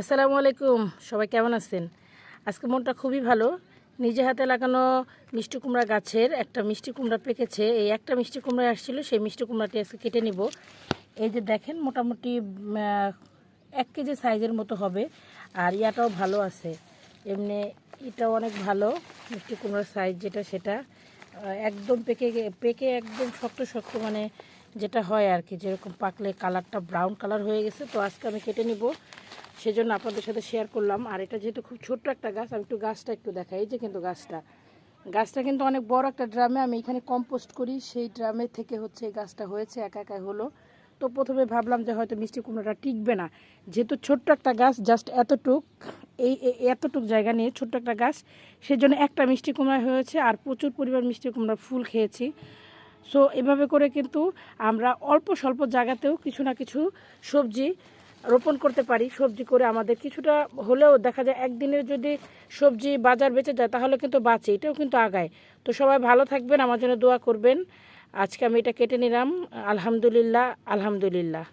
আসসালামু আলাইকুম, সবাই কেমন আছেন? আজকে মনটা খুবই ভালো। নিজে হাতে লাগানো মিষ্টি কুমড়া গাছের একটা মিষ্টি কুমড়া পেকেছে। এই একটা মিষ্টি কুমড়া আসছিল, সেই মিষ্টি কুমড়াটি আজকে কেটে নিব। এই যে দেখেন, মোটামুটি এক কেজি সাইজের মতো হবে, আর ইয়াটাও ভালো আছে। এমনি এটাও অনেক ভালো, মিষ্টি কুমড়ার সাইজ যেটা সেটা। একদম পেকে পেকে একদম শক্ত শক্ত মানে যেটা হয় আর কি, যেরকম পাকলে কালারটা ব্রাউন কালার হয়ে গেছে। তো আজকে আমি কেটে নিব। সেজন্য আপনাদের সাথে শেয়ার করলাম। আর এটা যেহেতু খুব ছোট্ট একটা গাছ, আমি একটু গাছটা একটু দেখাই। এই যে কিন্তু গাছটা। গাছটা কিন্তু অনেক বড় একটা ড্রামে আমি এখানে কম্পোস্ট করি। সেই ড্রামে থেকে হচ্ছে এই গাছটা হয়েছে, একা একাই হলো। তো প্রথমে ভাবলাম যে হয়তো মিষ্টি কুমড়োটা টিকবে না। যেহেতু ছোট্ট একটা গাছ জাস্ট এতটুক, এই এতটুক জায়গা নিয়ে ছোট্ট একটা গাছ, সেজন্য একটা মিষ্টি কুমড়া হয়েছে আর প্রচুর পরিমাণ মিষ্টি কুমড়ার ফুল খেয়েছি। সো এভাবে করে কিন্তু আমরা অল্প স্বল্প জায়গাতেও কিছু না কিছু সবজি রোপণ করতে পারি সবজি করে আমাদের। কিছুটা হলেও দেখা যায় একদিনের যদি সবজি বাজার বেঁচে যায়, তাহলে কিন্তু বাঁচে, এটাও কিন্তু আগায়। তো সবাই ভালো থাকবেন, আমার জন্য দোয়া করবেন। আজকে আমি এটা কেটে নিলাম। আলহামদুলিল্লাহ আলহামদুলিল্লাহ।